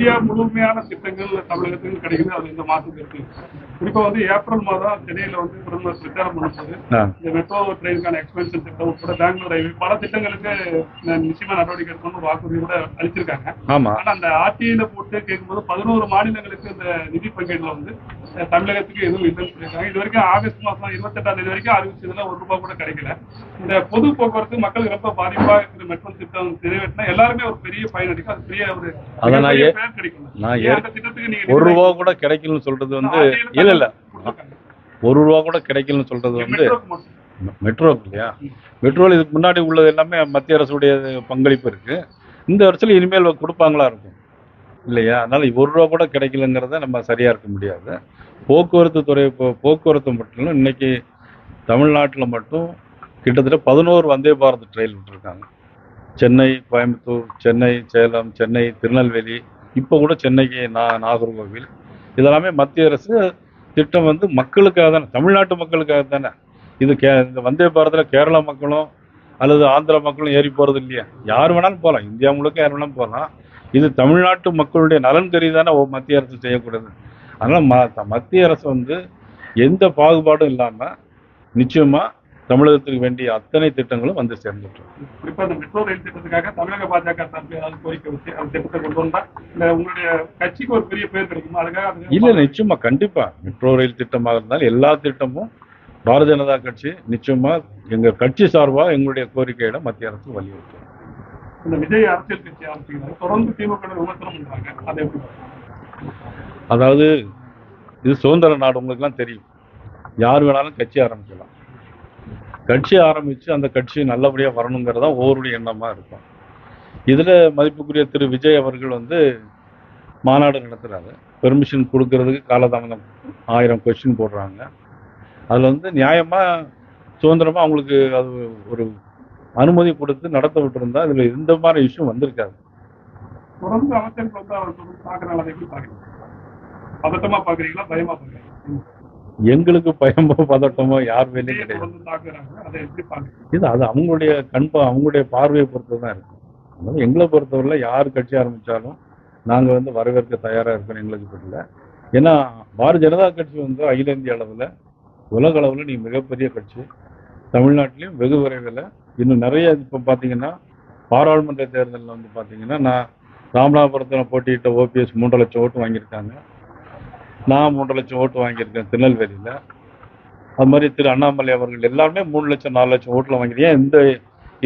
India முழுமையான திட்டங்கள் தமிழகத்துக்கு கிடைக்குது அது இந்த மாசத்துக்கு இருக்கு. குறிப்பா வந்து ஏப்ரல் மாதம் சென்னையில வந்து பிரதமர் பிரச்சாரம் பண்ணும்போது. இந்த மெட்ரோ ட்ரெயினுக்கான எக்ஸ்பென்ஷன் திட்டம் உட்பட பெங்களூர் ரயில்வே பல திட்டங்களுக்கு நிச்சயமா நடவடிக்கை எடுக்கணும்னு வாக்குறுதி கூட அளிச்சிருக்காங்க. ஆனா அந்த ஆர்டிஐல போட்டு கேட்கும்போது பதினோரு மாநிலங்களுக்கு இந்த நிதி பங்கீடுல வந்து தமிழகத்துக்கு எதுவும் இல்லைன்னு சொல்லியிருக்காங்க. இது வரைக்கும் ஆகஸ்ட் மாசம் இருபத்தெட்டாம் தேதி வரைக்கும் அறிவிச்சதுல ஒரு ரூபாய் கூட கிடைக்கல. இந்த பொது போக்குவரத்து மக்களுக்கு ரொம்ப பாதிப்பா இருக்கிற மெட்ரோ திட்டம் நிறைவேற்றினா எல்லாருமே ஒரு பெரிய பயன் அடிக்கும் அது பெரிய ஒரு நான் ஒரு ரூபா கூட கிடைக்கலன்னு சொல்றது வந்து இல்ல இல்ல. ஒரு ரூபா கூட கிடைக்கலன்னு சொல்றது வந்து. மெட்ரோ இல்லையா? மெட்ரோல இதுக்கு முன்னாடி உள்ளது எல்லாமே மத்திய அரசுடைய பங்களிப்பு இருக்கு. இந்த வருஷத்துல இனிமேல் கொடுப்பாங்களா இருக்கும்? இல்லையா? அதனால ஒரு ரூபா கூட கிடைக்கலங்கிறத நம்ம சரியா இருக்க முடியாது. போக்குவரத்து துறை போக்குவரத்து மட்டும் இன்னைக்கு தமிழ்நாட்டில் மட்டும் கிட்டத்தட்ட பதினோரு வந்தே பாரத் ட்ரெயின் விட்டுருக்காங்க. சென்னை கோயம்புத்தூர் சென்னை சேலம் சென்னை திருநெல்வேலி இப்போ கூட சென்னைக்கு நா நாகர்கோவில் இதெல்லாமே மத்திய அரசு திட்டம் வந்து மக்களுக்காக தானே தமிழ்நாட்டு மக்களுக்காக தானே. இது கே இந்த வந்தே பாரத்தில் கேரளா மக்களும் அல்லது ஆந்திர மக்களும் ஏறி போகிறது இல்லையா. யார் வேணாலும் போகலாம் இந்தியா முழுக்க யார் வேணாலும் போகலாம் இது தமிழ்நாட்டு மக்களுடைய நலன் கருதி தானே மத்திய அரசு செய்யக்கூடாது அதனால் ம மத்திய அரசு வந்து எந்த பாகுபாடும் இல்லாமல் நிச்சயமாக தமிழகத்துக்கு வேண்டிய அத்தனை திட்டங்களும் வந்து சேர்ந்துட்டு குறிப்பா இந்த மெட்ரோ ரயில் திட்டத்துக்காக தமிழக பாஜக சார்பில் ஏதாவது கோரிக்கை வச்சு அந்த திட்டத்தை கொண்டு வந்தா இந்த உங்களுடைய கட்சிக்கு ஒரு பெரிய பேர் கிடைக்குமா? அதுக்காக இல்லை நிச்சயமா கண்டிப்பா. மெட்ரோ ரயில் திட்டமாக இருந்தாலும் எல்லா திட்டமும் பாரதிய ஜனதா கட்சி நிச்சயமா எங்க கட்சி சார்பா எங்களுடைய கோரிக்கையிட மத்திய அரசு வலியுறுத்தும். இந்த விஜய் அரசியல் கட்சி ஆரம்பிக்கிறாங்க தொடர்ந்து திமுக வினர் விமர்சனம் பண்றாங்க. அதை எப்படி பாக்குறீங்க? அதாவது இது சுதந்திர நாடு உங்களுக்குலாம் தெரியும். யார் வேணாலும் கட்சி ஆரம்பிக்கலாம். கட்சி ஆரம்பிச்சு அந்த கட்சி நல்லபடியா வரணுங்கிறது தான் ஒவ்வொருடைய எண்ணமா இருக்கும். இதுல மதிப்புக்குரிய திரு விஜய் அவர்கள் வந்து மாநாடு நடத்துகிறாரு பெர்மிஷன் கொடுக்கறதுக்கு காலதாமதம் ஆயிரம் கொஸ்டின் போடுறாங்க. அதுல வந்து நியாயமா சுதந்திரமா அவங்களுக்கு அது ஒரு அனுமதி கொடுத்து நடத்த விட்டுருந்தா இதுல இந்த மாதிரி இஷ்யூ வந்திருக்காது. தொடர்ந்து அமைச்சர்கள் வந்து அவர் தொடர்ந்து எப்படி பயமா பார்க்குறீங்களா? எங்களுக்கு பயமோ பதட்டமோ யார் விஜயை கிடையாது. இது அது அவங்களுடைய கண்பா அவங்களுடைய பார்வையை பொறுத்து தான் இருக்கு. அதனால எங்களை பொறுத்தவரையில யார் கட்சி ஆரம்பிச்சாலும் நாங்கள் வந்து வரவேற்க தயாராக இருக்கோம் எங்களுக்கு தெரியல. ஏன்னா பாரதிய ஜனதா கட்சி வந்து அகில இந்திய அளவில் உலக அளவில் நீ மிகப்பெரிய கட்சி. தமிழ்நாட்டிலையும் வெகு விரைவில். இன்னும் நிறைய இப்போ பார்த்தீங்கன்னா பாராளுமன்ற தேர்தலில் வந்து பார்த்தீங்கன்னா நான் ராமநாதபுரத்தில் போட்டியிட்ட ஓபிஎஸ் மூன்றரை லட்சம் ஓட்டு வாங்கியிருக்காங்க. நான் மூன்று லட்சம் ஓட்டு வாங்கியிருக்கேன் திருநெல்வேலியில். அது மாதிரி திரு அண்ணாமலை அவர்கள் எல்லாருமே மூணு லட்சம் நாலு லட்சம் ஓட்டில் வாங்கியிருக்கேன். இந்த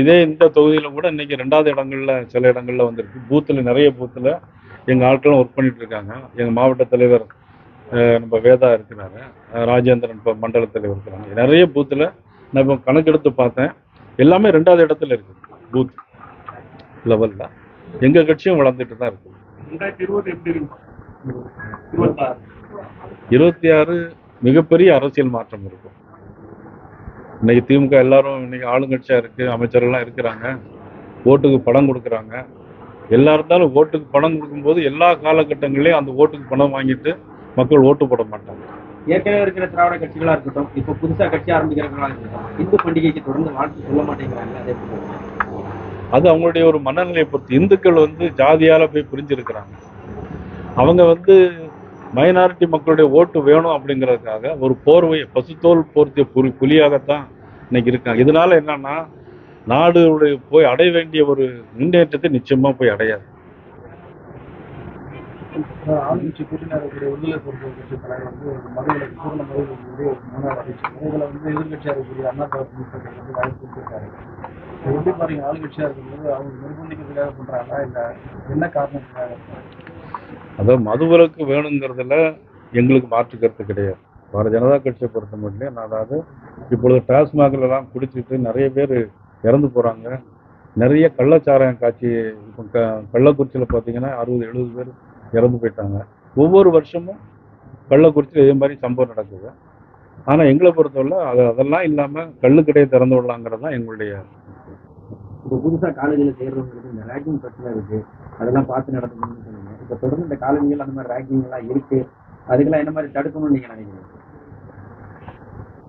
இதே இந்த தொகுதியில் கூட இன்னைக்கு ரெண்டாவது இடங்கள்ல சில இடங்கள்ல வந்திருக்கு. பூத்தில் நிறைய பூத்தில் எங்கள் ஆட்களும் ஒர்க் பண்ணிட்டு இருக்காங்க. எங்கள் மாவட்ட தலைவர் நம்ம வேதா இருக்கிறாரு. ராஜேந்திரன் இப்போ மண்டல தலைவர் இருக்கிறாங்க. நிறைய பூத்தில் நான் இப்போ கணக்கெடுத்து பார்த்தேன். எல்லாமே ரெண்டாவது இடத்துல இருக்குது பூத் லெவலில் எங்கள் கட்சியும் வளர்ந்துட்டு தான் இருக்குது ரெண்டாயிரத்தி இருபது எப்படி இருபத்தி ஆறு மிகப்பெரிய அரசியல் மாற்றம் இருக்கும். இன்னைக்கு திமுக எல்லாரும் இன்னைக்கு ஆளுங்கட்சியா இருக்கு அமைச்சர்கள்லாம் இருக்கிறாங்க. ஓட்டுக்கு பணம் கொடுக்குறாங்க. எல்லா இருந்தாலும் ஓட்டுக்கு பணம் கொடுக்கும்போது எல்லா காலகட்டங்களையும் அந்த ஓட்டுக்கு பணம் வாங்கிட்டு மக்கள் ஓட்டு போட மாட்டாங்க. ஏற்கனவே இருக்கிற திராவிட கட்சிகளா இருக்கட்டும் இப்ப புதுசா கட்சி ஆரம்பிக்கிறவங்களா இருக்கட்டும் இந்து பண்டிகைக்கு தொடர்ந்து வாழ்த்து சொல்ல மாட்டேங்கிறாங்க? அது அவங்களுடைய ஒரு மனநிலையை பொறுத்து இந்துக்கள் வந்து ஜாதியால போய் பிரிஞ்சிருக்கிறாங்க. அவங்க வந்து மைனாரிட்டி மக்களுடைய ஓட்டு வேணும் அப்படிங்கிறதுக்காக ஒரு போர்வையை பசுத்தோல் போர்த்திய புலி புலியாகத்தான் இன்னைக்கு இருக்காங்க. இதனால என்னன்னா நாடுடைய போய் அடைய வேண்டிய ஒரு முன்னேற்றத்தை நிச்சயமா போய் அடையாது. ஆளுங்கட்சி விடுதலை பொறுப்பு கட்சி தலைவர் வந்து மதுவிலக்கு பூர்ண மதுவிலக்கு ஒரு வந்து இருக்கக்கூடிய அண்ணா வந்து வாய்ப்பு எப்படி பாருங்க ஆளுங்கட்சியா இருக்கும்போது அவங்க நிர்பந்திக்கிறதுக்காக பண்றாங்களா? இல்ல என்ன காரணத்துக்காக? அதாவது மதுவிலக்கு வேணுங்கிறதுல எங்களுக்கு மாற்று கருத்து கிடையாது. பாரதிய ஜனதா கட்சியை பொறுத்த மட்டும் அதாவது இப்பொழுது டாஸ்மாக்ல குடிச்சிட்டு நிறைய பேர் இறந்து போகிறாங்க நிறைய கள்ளச்சாராயம் காட்சி இப்போ க கள்ளக்குறிச்சியில் பார்த்தீங்கன்னா அறுபது எழுபது பேர் இறந்து போயிட்டாங்க. ஒவ்வொரு வருஷமும் கள்ளக்குறிச்சியில் இதே மாதிரி சம்பவம் நடக்குது. ஆனால் எங்களை பொறுத்தவரை அது அதெல்லாம் இல்லாமல் கள்ளுக்கடையை திறந்து விடலாங்கிறது தான் எங்களுடைய இப்போ புதுசாக காலேஜில் சேர்றவங்களுக்கு இந்த ரேக்கிங் பிரச்சனை இருக்குது அதெல்லாம் பார்த்து நடத்தணும்னு இப்ப தொடர்ந்து இந்த காலனிகள் அந்த மாதிரி ரேங்கிங் எல்லாம் இருக்கு. அதுக்கெல்லாம் என்ன மாதிரி தடுக்கணும்னு நீங்க நினைக்கிறீங்க?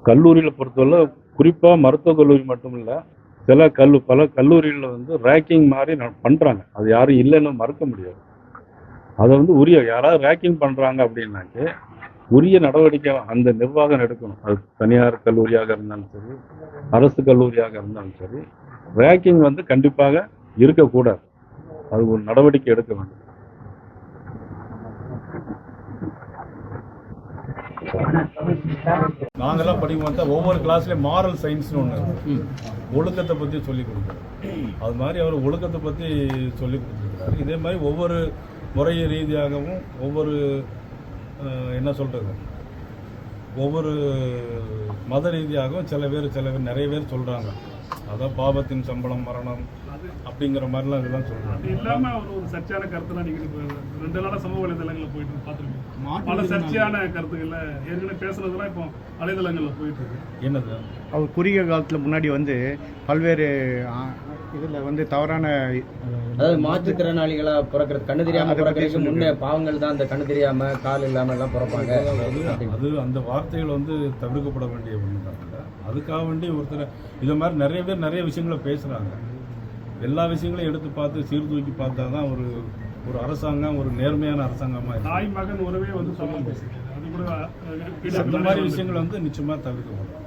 கல்லூரியில பொறுத்தவரை குறிப்பா மருத்துவ கல்லூரி மட்டும் இல்ல சில கல்லு பல கல்லூரிகளில் வந்து ரேக்கிங் மாதிரி பண்றாங்க. அது யாரும் இல்லைன்னு மறுக்க முடியாது. அதை வந்து உரிய யாராவது ரேக்கிங் பண்றாங்க அப்படின்னாக்க உரிய நடவடிக்கை அந்த நிர்வாகம் எடுக்கணும். அது தனியார் கல்லூரியாக இருந்தாலும் சரி அரசு கல்லூரியாக இருந்தாலும் சரி ரேக்கிங் வந்து கண்டிப்பாக இருக்கக்கூடாது. அது ஒரு நடவடிக்கை எடுக்க வேண்டும். நாங்கெல்லாம் படிக்கும் போது ஒவ்வொரு கிளாஸ்லேயும் மாரல் சயின்ஸ்னு ஒன்று ஒழுக்கத்தை பற்றி சொல்லி கொடுக்குறாரு. அது மாதிரி அவர் ஒழுக்கத்தை பற்றி சொல்லி கொடுத்துருக்காரு. இதே மாதிரி ஒவ்வொரு முறை ரீதியாகவும் ஒவ்வொரு என்ன சொல்கிறது ஒவ்வொரு மத ரீதியாகவும் சில பேர் சில பேர் நிறைய பேர் சொல்கிறாங்க அதான் பாபத்தின் சம்பளம் மரணம் அப்படிங்கிற மாதிரிலாம் இதெல்லாம் அது சொல்கிறாங்க இல்லாம ஒரு ஒரு சர்ச்சையான கருத்துலாம் நீங்க ரெண்டு நாளா சமூக வலைதளங்கள்ல போயிட்டு பார்த்துருக்கீங்க பல சர்ச்சையான கருத்துக்கள்ல ஏற்கனவே பேசுனதெல்லாம் இப்போ வலைதளங்கள்ல போயிட்டு இருக்கு. என்னது? அவர் குறுகிய காலத்தில் முன்னாடி வந்து பல்வேறு இதில் வந்து தவறான அதாவது மாற்றுத்திறனாளிகளா பிறக்கிறது கண்ணு தெரியாம பிறக்கிறதுக்கு முன்னே பாவங்கள் தான் அந்த கண்ணு தெரியாம கால் இல்லாம எல்லாம் பிறப்பாங்க. அது அது அந்த வார்த்தைகள் வந்து தவிர்க்கப்பட வேண்டிய ஒன்று தான் அதுக்காக வேண்டி ஒருத்தர் இது மாதிரி நிறைய பேர் நிறைய விஷயங்களை பேசுகிறாங்க எல்லா விஷயங்களையும் எடுத்து பார்த்து சீர்தூக்கி பார்த்தா தான் ஒரு ஒரு அரசாங்கம் ஒரு நேர்மையான அரசாங்கமாக இருக்கும் தாய் மகன் உறவே வந்து வீடியோக்கள் அந்த மாதிரி விஷயங்கள் வந்து நிச்சயமாக தவிர்க்கப்படும்